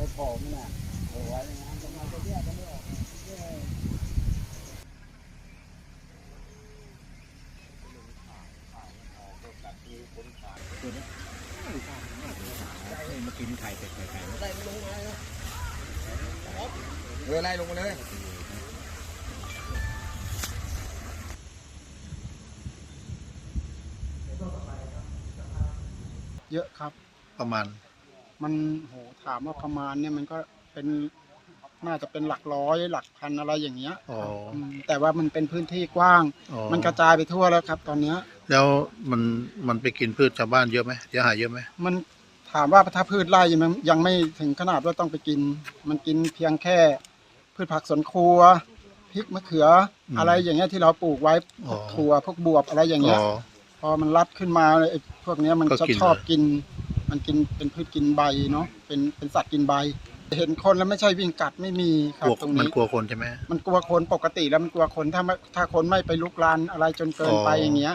ไปโผล่มันน่ะโอ้ยนะจะมาจะแยกกันไม่ออกมากินไข่เป็ดไข่ไข่ไล่ลงมาเลยเออไล่ลงมาเลยเยอะครับประมาณ มันโหถามว่าประมาณเนี่ยมันก็เป็นน่าจะเป็นหลักร้อยหลักพันอะไรอย่างเงี้ยอ๋ออืมแต่ว่ามันเป็นพื้นที่กว้าง อ๋อมันกระจายไปทั่วแล้วครับ ตอนเนี้ย แล้วมันมันไปกินพืชชาวบ้านเยอะไหมเสียหายเยอะไหมมันถามว่าถ้าพืชไร่มันยังไม่ถึงขนาดว่าต้องไปกิน มันกินเพียงแค่ พืชผักสวนครัวพริกมะเขือออะไรอย่างเงี้ยที่เราปลูกไว้พวกถั่วพวกบวบอะไรอย่างอ๋เงี้ย อ พอมันรัดขึ้นมาไอ้พวกเนี้ยมันก็จะกินชอบเลย กิน มันกินเป็นพืชกินใบเนาะเป็นเป็นสัตว์กินใบ เห็นคนแล้วไม่ใช่วิ่งกัดไม่มีครักบลัวตรงมันนี้กลัวคนใช่ไหม มันกลัวคนปกติแล้วมันกลัวคนถ้าไม่ถ้าคนไม่ไปลุกลานอะไรจนเกินไปอ๋ออ อย่างเงี้ย